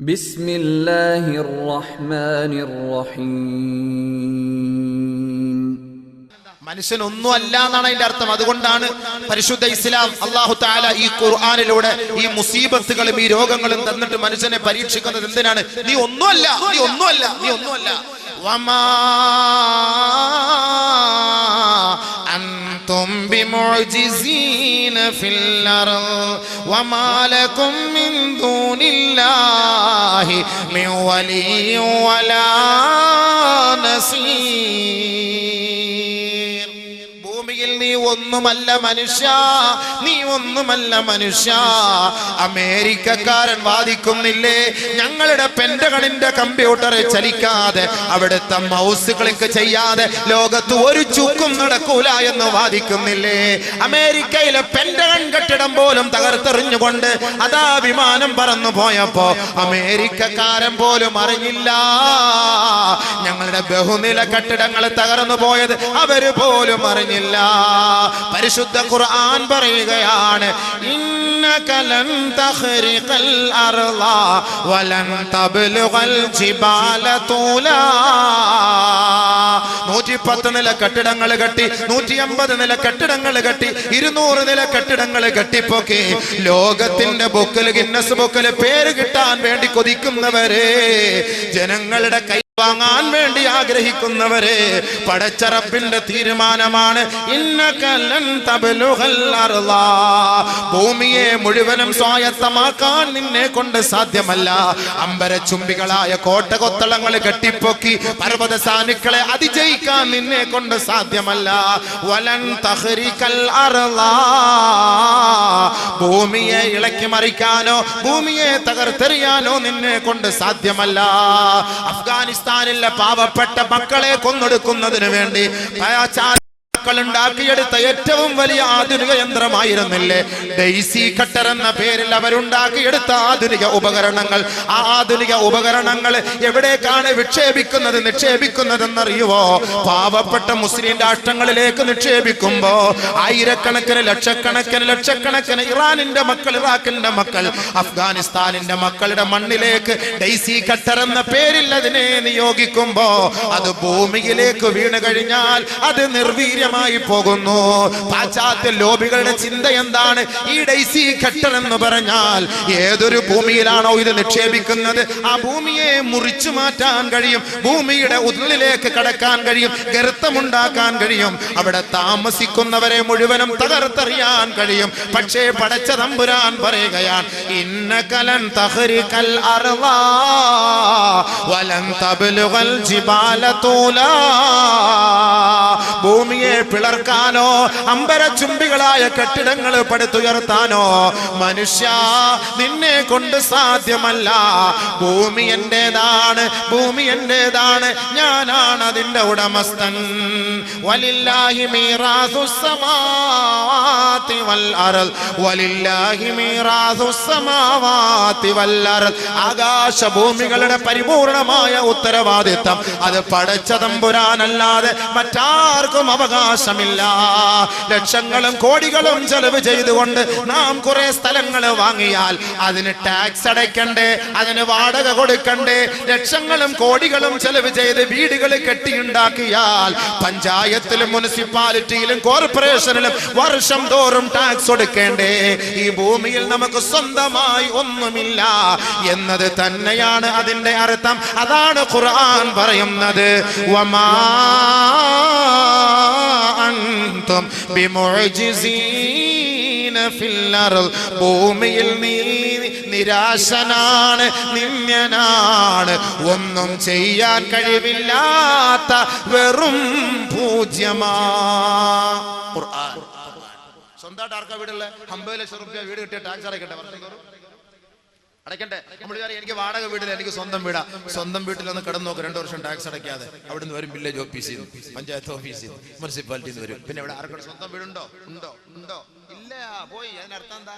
ബിസ്മില്ലാഹിർ റഹ്മാനിർ റഹീം മനുഷ്യൻ അല്ല എന്നാണ് അതിന്റെ അർത്ഥം. അതുകൊണ്ടാണ് പരിശുദ്ധ ഇസ്ലാം അള്ളാഹു താല ഈ ഖുർആാനിലൂടെ ഈ മുസീബത്തുകളും ഈ രോഗങ്ങളും തന്നിട്ട് മനുഷ്യനെ പരീക്ഷിക്കുന്നത് എന്തിനാണ്? നീ ഒന്നുമല്ല നീ ഒന്നുമല്ല നീ ഒന്നുമല്ല. വമാ بمعجزين في الأرض وما لكم من دون الله من ولي ولا نصير. ഭൂമിയിൽ നീ ഒന്നുമല്ല മനുഷ്യ നീ ഒന്നുമല്ല മനുഷ്യ. അമേരിക്കക്കാരൻ വാദിക്കുന്നില്ലേ? ഞങ്ങളുടെ പെൻഡകളിന്റെ കമ്പ്യൂട്ടറെ ചലിക്കാതെ അവിടുത്തെ മൗസ് ക്ലിക്ക് ചെയ്യാതെ ലോകത്ത് ഒരു ചുക്കും നടക്കൂല എന്ന് വാദിക്കുന്നില്ലേ? അമേരിക്കയിലെ പെൻഡകൺ കെട്ടിടം പോലും തകർത്തെറിഞ്ഞുകൊണ്ട് അതാ വിമാനം പറന്നു പോയപ്പോ അമേരിക്കക്കാരൻ പോലും അറിഞ്ഞില്ല. ഞങ്ങളുടെ ബഹുനില കെട്ടിടങ്ങൾ തകർന്നു പോയത് അവർ പോലും അറിഞ്ഞില്ല. പരിശുദ്ധ ഖുർആൻ പറയുകയാണ് പത്ത് നില കെട്ടിടങ്ങൾ കെട്ടി നൂറ്റി അമ്പത് നില കെട്ടിടങ്ങൾ കെട്ടി ഇരുന്നൂറ് നില കെട്ടിടങ്ങൾ കെട്ടിപ്പോക്കി. ലോകത്തിന്റെ ബുക്കിൽ ഗിന്നസ് ബുക്കിൽ പേര് കിട്ടാൻ വേണ്ടി കൊതിക്കുന്നവരെ ജനങ്ങളുടെ കൈ വാങ്ങാൻ വേണ്ടി ആഗ്രഹിക്കുന്നവരെ പടച്ചറപ്പിന്റെ തീരുമാനമാണ്. ഭൂമിയെ മുഴുവനും സ്വായത്തമാക്കാൻ നിന്നെ കൊണ്ട് സാധ്യമല്ല അമ്പരച്ചുംബികളായ കോട്ടകൊത്തളങ്ങൾ കെട്ടിപ്പൊക്കി പർവത സാനുക്കളെ അതിജയിക്കാൻ നിന്നെ കൊണ്ട് സാധ്യമല്ല വലൻ തഹരിക്കൽ. ഭൂമിയെ ഇളക്കി മറിക്കാനോ ഭൂമിയെ തകർത്തെറിയാനോ നിന്നെ കൊണ്ട് സാധ്യമല്ല അഫ്ഗാനിസ്ഥാനിലെ പാവപ്പെട്ട മക്കളെ കൊന്നൊടുക്കുന്നതിന് വേണ്ടി ഉണ്ടാക്കിയെടുത്ത ഏറ്റവും വലിയ ആധുനിക യന്ത്രമായിരുന്നില്ലേ? ഡെയ്സി കട്ടർ എന്ന പേരിൽ അവരുണ്ടാക്കിയെടുത്ത ആധുനിക ഉപകരണങ്ങൾ. ആ ആധുനിക ഉപകരണങ്ങൾ എവിടേക്കാണ് വിക്ഷേപിക്കുന്നത് നിക്ഷേപിക്കുന്നതെന്നറിയുവോ? പാവപ്പെട്ട മുസ്ലിം രാഷ്ട്രങ്ങളിലേക്ക് നിക്ഷേപിക്കുമ്പോ ആയിരക്കണക്കിന് ലക്ഷക്കണക്കിന് ലക്ഷക്കണക്കിന് ഇറാനിന്റെ മക്കൾ ഇറാഖിന്റെ മക്കൾ അഫ്ഗാനിസ്ഥാനിന്റെ മക്കളുടെ മണ്ണിലേക്ക് ഡെയ്സി കട്ടർ എന്ന പേരിൽ അതിനെ നിയോഗിക്കുമ്പോ അത് ഭൂമിയിലേക്ക് വീണ് കഴിഞ്ഞാൽ അത് നിർവീര്യമായി പോകുന്നു. പാശ്ചാത്യ ലോബികളുടെ ചിന്ത എന്താണ്? ഈ ഡൈസി ഘട്ടർ എന്ന് പറഞ്ഞാൽ ഏതൊരു ഭൂമിയിലാണോ ഇത് നിക്ഷേപിക്കുന്നത്? ആ ഭൂമിയെ മുറിച്ചു മാറ്റാൻ കഴിയും ഭൂമിയുടെ ഉള്ളിലേക്ക് കടക്കാൻ കഴിയും ഗർത്തമുണ്ടാക്കാൻ കഴിയും. അവിടെ താമസിക്കുന്നവരെ മുഴുവനും തകർത്തെറിയാൻ കഴിയും. പക്ഷേ പടച്ച തമ്പുരാൻ പറയുകയാണ് ഇന്നകലൻ തഹരിക്കൽ അറവാ ജിബാല ഭൂമിയെ പിളർക്കാനോ അമ്പരചുംബികളായ കെട്ടിടങ്ങൾ പടുത്തുയർത്താനോ മനുഷ്യ നിന്നെ കൊണ്ട് സാധ്യമല്ല. ഭൂമി എന്റേതാണ് ഭൂമി എന്റേതാണ് ഞാനാണ് അതിന്റെ ഉടമസ്ഥൻ. വലില്ലാഹി വൽ വലില്ലാഹി വൽ ആകാശ ഭൂമികളുടെ പരിപൂർണമായ ഉത്തരവാദിത്തം. അത് പടച്ച തമ്പുരാനല്ലാതെ മറ്റാർക്കും അവകാശമില്ല. ലക്ഷങ്ങളും കോടികളും ചെലവ് ചെയ്തുകൊണ്ട് നാം കുറെ സ്ഥലങ്ങൾ വാങ്ങിയാൽ അതിന് ടാക്സ് അടയ്ക്കണ്ടേ അതിന് വാടക കൊടുക്കണ്ടേ. ലക്ഷങ്ങളും കോടികളും ചെലവ് ചെയ്ത് വീടുകൾ കെട്ടിയുണ്ടാക്കിയാൽ പഞ്ചായത്തിലും മുനിസിപ്പാലിറ്റിയിലും കോർപ്പറേഷനിലും വർഷം തോറും ടാക്സ് കൊടുക്കേണ്ടേ. ഈ ഭൂമിയിൽ നമുക്ക് സ്വന്തമായി ഒന്നുമില്ല എന്നത് തന്നെയാണ് അതിന്റെ അർത്ഥം. അതാണ് ഖുർആൻ പറയുന്നത്. വമാ അൻതും ബിമുഅ്ജിസീന ഫിൽ ഭൂമിയിൽ നീ നിരാശനാണ് നിമ്യനാണ് ഒന്നും ചെയ്യാൻ കഴിവില്ലാത്ത വെറും പൂജ്യമാ. സ്വന്തമായിട്ട് ആർക്കാ വീടുള്ള? അമ്പത് ലക്ഷം റുപ്യ വീട് കിട്ടിയ ടാക്സ് അടയ്ക്കട്ടെ വർഷം തോറും അടയ്ക്കട്ടെ നമ്മൾ എനിക്ക് വാടക വീടില്ല എനിക്ക് സ്വന്തം വീടാ. സ്വന്തം വീട്ടിൽ ഒന്ന് കിടന്നു നോക്ക്. രണ്ടു വർഷം ടാക്സ് അടയ്ക്കാതെ അവിടുന്ന് വരും വില്ലേജ് ഓഫീസിൽ നിന്ന് പഞ്ചായത്ത് ഓഫീസിൽ നിന്ന് മുനിസിപ്പാലിറ്റിയിൽ നിന്ന് വരും. പിന്നെ ഇവിടെ ആർക്കും സ്വന്തം വീടുണ്ടോ? ഉണ്ടോ? ഉണ്ടോ? ഇല്ല. പോയി. അതിനർത്ഥം എന്താ?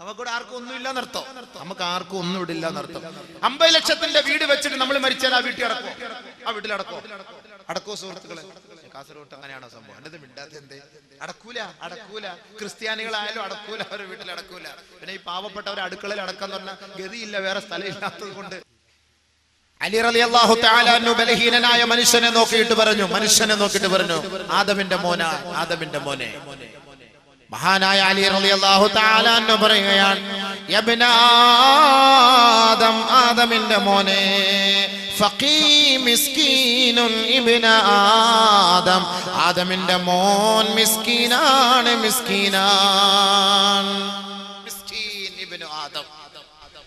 നമുക്കിവിടെ ആർക്കും ഒന്നുമില്ല എന്നർത്ഥം. നമുക്ക് ആർക്കും ഒന്നും ഇവിടെ ഇല്ല എന്നർത്ഥം. അമ്പത് ലക്ഷത്തിന്റെ വീട് വെച്ചിട്ട് നമ്മൾ മരിച്ചാൽ ആ വീട്ടിൽ അടക്കോ ആ വീട്ടിൽ അടക്കോ അടക്കോ സുഹൃത്തുക്കളെ? കാസർഗോട്ട് അങ്ങനെയാണോ സംഭവം? എന്നത് മിണ്ടാത്ത എന്തേ? അടക്കൂല അടക്കൂല. ക്രിസ്ത്യാനികളായാലും അടക്കൂല അവരുടെ വീട്ടിൽ അടക്കൂല. പിന്നെ ഈ പാവപ്പെട്ടവരെ അടുക്കളയിൽ അടക്കം എന്ന് പറഞ്ഞാൽ ഗതിയില്ല വേറെ സ്ഥലം ഇല്ലാത്തത് കൊണ്ട്. അലി അലി അള്ളാഹു ബലഹീനനായ മനുഷ്യനെ നോക്കിയിട്ട് പറഞ്ഞു മനുഷ്യനെ നോക്കിയിട്ട് പറഞ്ഞു. ആദമിന്റെ മോന ആദമിന്റെ മോനെ. മഹാനായ അലി റലി അള്ളാഹു എന്ന് പറയുകയാണ് യബ്നാദം ആദമിന്റെ മോനെ ആദം ആദമിന്റെ മോൻ മിസ്കീനാണ് മിസ്കീനാൻ. ആദം.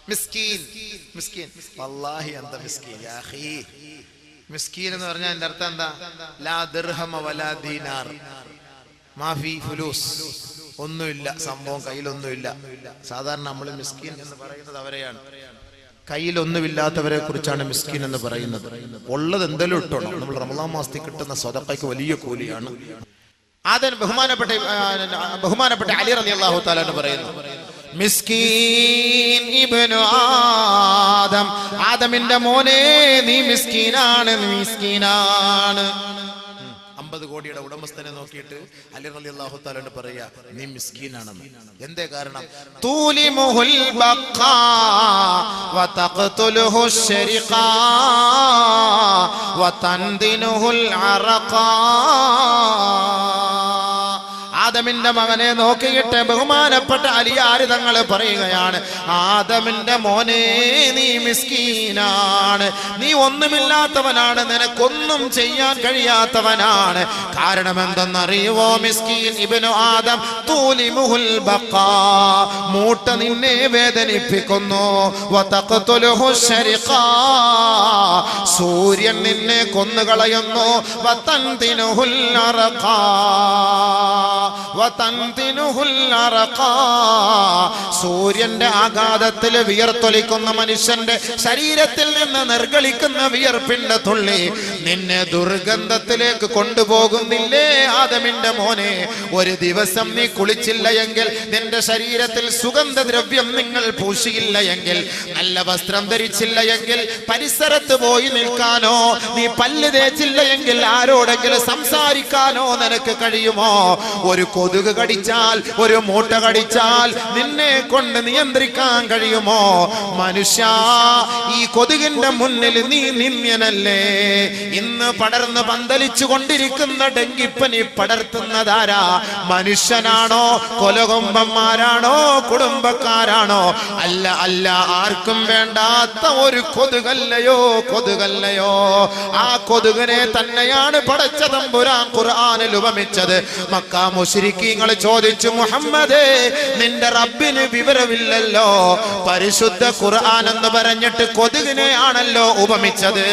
മിസ്കീൻ മിസ്കീൻ. വല്ലാഹി അന്ത മിസ്കീൻ യാ അഖീ? മിസ്കീൻ എന്ന് പറഞ്ഞാൽ എന്റെ അർത്ഥം എന്താ? ലാ ദിർഹമ വലാ ദീനാർ. മാഫി ഫുലൂസ്. ഒന്നുമില്ല സംഭവം കയ്യിലൊന്നുമില്ല. സാധാരണ നമ്മൾ മിസ്കീൻ എന്ന് പറയുന്നത് അവരെയാണ്. കയ്യിലൊന്നുമില്ലാത്തവരെ കുറിച്ചാണ് മിസ്കീൻ എന്ന് പറയുന്നത്. ഉള്ളത് എന്തെങ്കിലും ഇട്ടോണം. നമ്മൾ റമദാൻ മാസത്തിൽ കിട്ടുന്ന സ്വതക്കയ്ക്ക് വലിയ കൂലിയാണ്. ആദ്യം ബഹുമാനപ്പെട്ട ബഹുമാനപ്പെട്ട അലി റലി അള്ളാഹു താലാന്ന് പറയുന്നു. മിസ്കീൻ ഇബ്നു ആദം. ആദമിന്റെ മോനെ നീ മിസ്കീനാണ് നീ മിസ്കീനാണ്. അമ്പത് കോടിയുടെ ഉടമസ്ഥനെ നോക്കിയിട്ട് അലി റലി അള്ളാഹു താലോട് പറയാ നീ മിസ്കീനാണെന്ന്. എന്തേ കാരണം? തൂലിമുഹുൽ ആദമിന്റെ മകനെ നോക്കിയിട്ട് ബഹുമാനപ്പെട്ട അലിയാര് തങ്ങൾ പറയുകയാണ് ആദമിന്റെ മോനെ നീ മിസ്കീനാണ്. നീ ഒന്നുമില്ലാത്തവനാണ് നിനക്കൊന്നും ചെയ്യാൻ കഴിയാത്തവനാണ്. കാരണം എന്തെന്നറിയുവോ മിസ്കീൻ ഇബനു ആദം? തൂലിമുഹുൽ ബഖാ. മൂട്ട നിന്നെ വേദനിപ്പിക്കുന്നു. സൂര്യൻ നിന്നെ കൊന്നുകളയുന്നു. വത്തൻ തിനുഹുൽ അറഖാ. സൂര്യന്റെ ആഘാതത്തിൽ വിയർത്തൊലിക്കുന്ന മനുഷ്യന്റെ ശരീരത്തിൽ നിന്ന് നിർഗളിക്കുന്ന വിയർപ്പിന്റെ തുള്ളി. നിന്നെ ദുർഗന്ധത്തിലേക്ക് കൊണ്ടുപോകുന്നില്ലേ ആദമിന്റെ മോനെ? ഒരു ദിവസം നീ കുളിച്ചില്ല എങ്കിൽ നിന്റെ ശരീരത്തിൽ സുഗന്ധദ്രവ്യം നിങ്ങൾ പൂശിയില്ല എങ്കിൽ നല്ല വസ്ത്രം ധരിച്ചില്ല എങ്കിൽ പരിസരത്ത് പോയി നിൽക്കാനോ നീ പല്ല് തേച്ചില്ല എങ്കിൽ ആരോടെങ്കിലും സംസാരിക്കാനോ നിനക്ക് കഴിയുമോ? ഒരു കൊതുക് കടിച്ചാൽ ഒരു മൂട്ട കടിച്ചാൽ നിന്നെ കൊണ്ട് നിയന്ത്രിക്കാൻ കഴിയുമോ? മനുഷ്യ ഈ കൊതുകിന്റെ മുന്നിൽ നീ നിന്യനല്ലേ ഇന്ന് പടർന്ന് പന്തലിച്ചു കൊണ്ടിരിക്കുന്ന ഡെങ്കിപ്പനി പടർത്തുന്നതാരാ? മനുഷ്യനാണോ? കൊലകൊമ്പന്മാരാണോ? കുടുംബക്കാരാണോ? അല്ല അല്ല ആർക്കും വേണ്ടാത്ത ഒരു കൊതുകല്ലയോ? കൊതുകല്ലയോ? ആ കൊതുകിനെ തന്നെയാണ് പടച്ച തമ്പുരാൻ ഖുർആനിൽ ഉപമിച്ചത്. മക്ക മുശ്രിക്കീങ്ങൾ ചോദിച്ചു മുഹമ്മദേ നിന്റെ റബ്ബിന് വിവരമില്ലല്ലോ. പരിശുദ്ധ ഖുർആൻ എന്ന് പറഞ്ഞിട്ട് കൊതുകിനെ ആണല്ലോ ഉപമിച്ചത്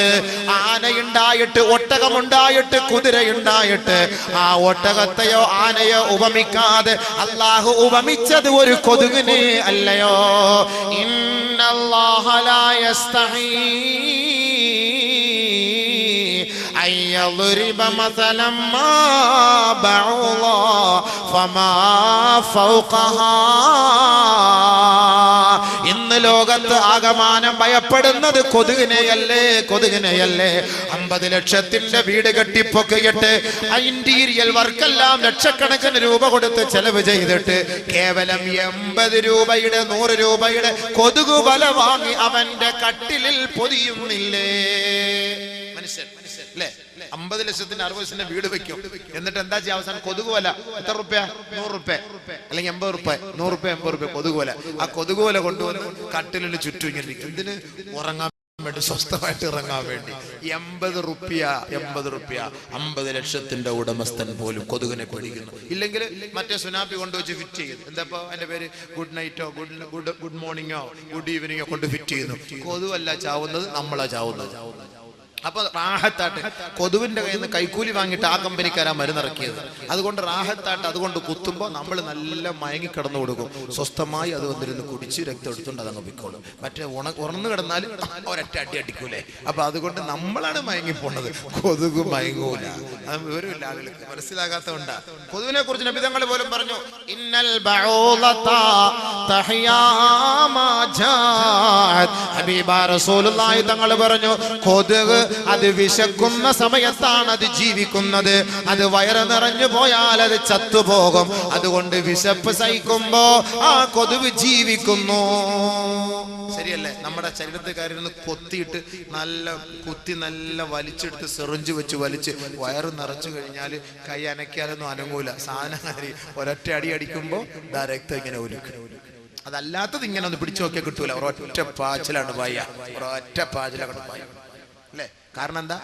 ആനയുണ്ടായിട്ട് ഒട്ടകമുണ്ടായിട്ട് കുതിരയുണ്ടായിട്ട് ആ ഒട്ടകത്തെയോ ആനയോ ഉപമിക്കാതെ അള്ളാഹു ഉപമിച്ചത് ഒരു കൊതുകിനെ അല്ലയോ. ഇന്നല്ലാഹലായ أن يضرب مثلا ما بعوضا فما فوقها ഇന്ന് ലോകത്ത് ആകമാനം ഭയപ്പെടുന്നത് കൊതുകിനെയല്ലേ കൊതുകിനെയല്ലേ അമ്പത് ലക്ഷത്തിന്റെ വീട് കെട്ടിപ്പൊക്കിയിട്ട് ഇന്റീരിയൽ വർക്കെല്ലാം ലക്ഷക്കണക്കിന് രൂപ കൊടുത്ത് ചെലവ് ചെയ്തിട്ട് കേവലം എൺപത് രൂപയുടെ നൂറ് രൂപയുടെ കൊതുകു വല വാങ്ങി അവന്റെ പൊതിയുന്നില്ലേ? മനുഷ്യൻ അല്ലേ? അമ്പത് ലക്ഷത്തിന്റെ അറുപത് ലക്ഷത്തിന്റെ വീട് വെക്കും. എന്നിട്ട് എന്താ ചെയ്യാ അവസാനം? കൊതുകുവല. എത്ര റുപ്യ? നൂറ് റുപ്യ. അല്ലെങ്കിൽ എൺപത് റുപ്യ. നൂറ് റുപ്യ എൺപത് റുപ്യ. കൊതുകുവല. ആ കൊതുകുവല കൊണ്ടുവന്ന് കട്ടിലിന് ചുറ്റും ഇങ്ങനെ. എന്തിന്? ഉറങ്ങാൻ വേണ്ടി സ്വസ്ഥമായിട്ട് ഇറങ്ങാൻ വേണ്ടി. എൺപത് റുപ്യ എൺപത് റുപ്യ അമ്പത് ലക്ഷത്തിന്റെ ഉടമസ്ഥൻ പോലും കൊതുകിനെ പേടിക്കുന്നു ഇല്ലെങ്കിൽ മറ്റേ സുനാപ്പി കൊണ്ടുവച്ച് ഫിറ്റ് ചെയ്യുന്നു എന്താ അതിന്റെ പേര്? ഗുഡ് നൈറ്റോ ഗുഡ് ഗുഡ് ഗുഡ് മോർണിംഗോ ഗുഡ് ഈവനിങ്ങോ കൊണ്ട് ഫിറ്റ് ചെയ്യുന്നു. കൊതുവല്ല ചാവുന്നത് നമ്മളാ ചാവുന്നത്. അപ്പൊ റാഹത്താട്ട്. കൊതുവിന്റെ കയ്യിൽ നിന്ന് കൈക്കൂലി വാങ്ങിയിട്ട് ആ കമ്പനിക്കാരാ മരുന്നിറക്കിയത്. അതുകൊണ്ട് റാഹത്താട്ട് അതുകൊണ്ട് കുത്തുമ്പോൾ നമ്മൾ നല്ല മയങ്ങി കിടന്നു കൊടുക്കും. സ്വസ്ഥമായി അത് വന്നിരുന്ന് കുടിച്ച് രക്തം എടുത്തുകൊണ്ട് അതങ്ങ് പൊയ്ക്കോളും. മറ്റേ ഉണ ഉറന്നു കിടന്നാൽ ഒരൊറ്റ അടി അടിക്കൂലേ. അപ്പൊ അതുകൊണ്ട് നമ്മളാണ് മയങ്ങി പോണത്. കൊതുക് മയങ്ങൂല. അത് വിവരമില്ല ആളുകൾക്ക്. മനസ്സിലാകാത്തതുകൊണ്ടാ. കൊതുവിനെ കുറിച്ച് നബിതങ്ങൾ പോലും പറഞ്ഞു ഇന്നൽ ഹബീബ റസൂലുള്ളാഹി തങ്ങൾ പറഞ്ഞു കൊതുക് അത് വിശക്കുന്ന സമയത്താണ് അത് ജീവിക്കുന്നത്. അത് വയറ് നിറഞ്ഞു പോയാൽ അത് ചത്തുപോകും. അതുകൊണ്ട് വിശപ്പ് സഹിക്കുമ്പോ ആ കൊതുവ് ജീവിക്കുന്നു. ശരിയല്ലേ? നമ്മുടെ ശരീരത്തുകാരിൽ കൊത്തിയിട്ട് നല്ല കുത്തി നല്ല വലിച്ചെടുത്ത് സെറിഞ്ച് വെച്ച് വലിച്ച് വയറ് നിറച്ചു കഴിഞ്ഞാൽ കൈ അനക്കിയാലൊന്നും അനങ്ങൂല. സാധനം ഒരൊറ്റ അടി അടിക്കുമ്പോ ദാ രക്തം ഇങ്ങനെ ഒരുക്കും അതല്ലാത്തത് ഇങ്ങനെ ഒന്ന് പിടിച്ചു നോക്കിയാൽ കിട്ടൂല. ഒരൊറ്റ പാച്ചിലാണ് പായ. ഒരൊറ്റ പാച്ചിലാണ് പായ. അല്ലേ? കാരണം എന്താ?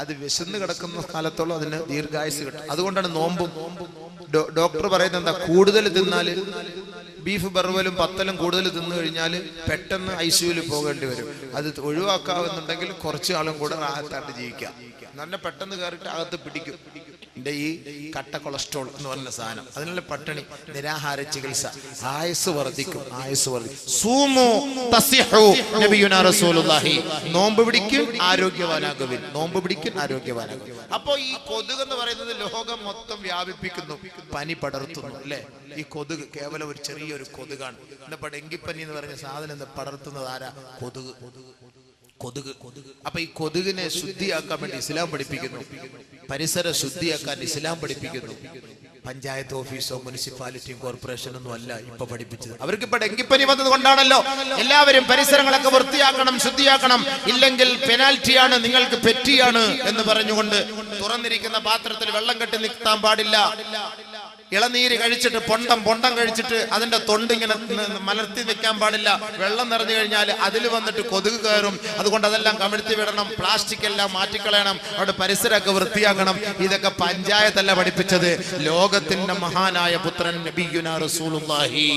അത് വിശന്ന് കിടക്കുന്ന കാലത്തോളം അതിന് ദീർഘായുസ് കിട്ടും. അതുകൊണ്ടാണ് നോമ്പും. ഡോക്ടർ പറയുന്നത് എന്താ? കൂടുതൽ തിന്നാൽ ബീഫ് ബർവലും പത്തലും കൂടുതൽ തിന്നു കഴിഞ്ഞാൽ പെട്ടെന്ന് ഐ പോകേണ്ടി വരും. അത് ഒഴിവാക്കാവുന്നുണ്ടെങ്കിൽ കുറച്ച് ആളും കൂടെ റാഹത്തായിട്ട് ജീവിക്കാം. നല്ല പെട്ടെന്ന് കയറിയിട്ട് അകത്ത് പിടിക്കും. എന്റെ ഈ കട്ട കൊളസ്ട്രോൾ എന്ന് പറഞ്ഞ സാധനം. അതിനുള്ള പട്ടിണി നിരാഹാര ചികിത്സ. ആയുസ് വർദ്ധിക്കും ആയുസ് വർദ്ധിക്കും. നോമ്പ് പിടിക്കും ആരോഗ്യവാനാകുവിൻ. നോമ്പ് പിടിക്കും ആരോഗ്യവാനാകും അപ്പോ ഈ കൊതുക് എന്ന് പറയുന്നത് ലോകം മൊത്തം വ്യാപിപ്പിക്കുന്നു. പനി പടർത്തുന്നു അല്ലെ? ഈ കൊതുക് കേവലം ഒരു ചെറിയൊരു കൊതുകാണ്. എന്താ ഡെങ്കിപ്പനി എന്ന് പറഞ്ഞ സാധനം പടർത്തുന്നത് ആരാ? കൊതുക് കൊതുക്. അപ്പൊ ഈ കൊതുകിനെ ശുദ്ധിയാക്കാൻ വേണ്ടി ഇസ്ലാം പഠിപ്പിക്കുന്നു. പരിസര ശുദ്ധിയാക്കാൻ ഇസ്ലാം പഠിപ്പിക്കുന്നു. പഞ്ചായത്ത് ഓഫീസോ മുനിസിപ്പാലിറ്റിയും കോർപ്പറേഷനും ഒന്നും അല്ല ഇപ്പൊ പഠിപ്പിച്ചത്. അവർക്ക് ഇപ്പൊ ഡെങ്കിപ്പനി വന്നത് കൊണ്ടാണല്ലോ. എല്ലാവരും പരിസരങ്ങളൊക്കെ വൃത്തിയാക്കണം ശുദ്ധിയാക്കണം. ഇല്ലെങ്കിൽ പെനാൽറ്റിയാണ് നിങ്ങൾക്ക് പെറ്റിയാണ് എന്ന് പറഞ്ഞുകൊണ്ട് തുറന്നിരിക്കുന്ന പാത്രത്തിൽ വെള്ളം കെട്ടി നിൽക്കാൻ പാടില്ല. ഇളനീര് കഴിച്ചിട്ട് പൊണ്ടം പൊണ്ടം കഴിച്ചിട്ട് അതിന്റെ തൊണ്ട് ഇങ്ങനെ മലർത്തി വെക്കാൻ പാടില്ല. വെള്ളം നിറഞ്ഞു കഴിഞ്ഞാൽ അതിൽ വന്നിട്ട് കൊതുക് കയറും. അതുകൊണ്ട് അതെല്ലാം കമിഴ്ത്തി വിടണം. പ്ലാസ്റ്റിക് എല്ലാം മാറ്റിക്കളയണം. അവിടെ പരിസരമൊക്കെ വൃത്തിയാക്കണം. ഇതൊക്കെ പഞ്ചായത്തല്ല പഠിപ്പിച്ചത്. ലോകത്തിന്റെ മഹാനായ പുത്രൻ നബിയുന റസൂലുള്ളാഹി.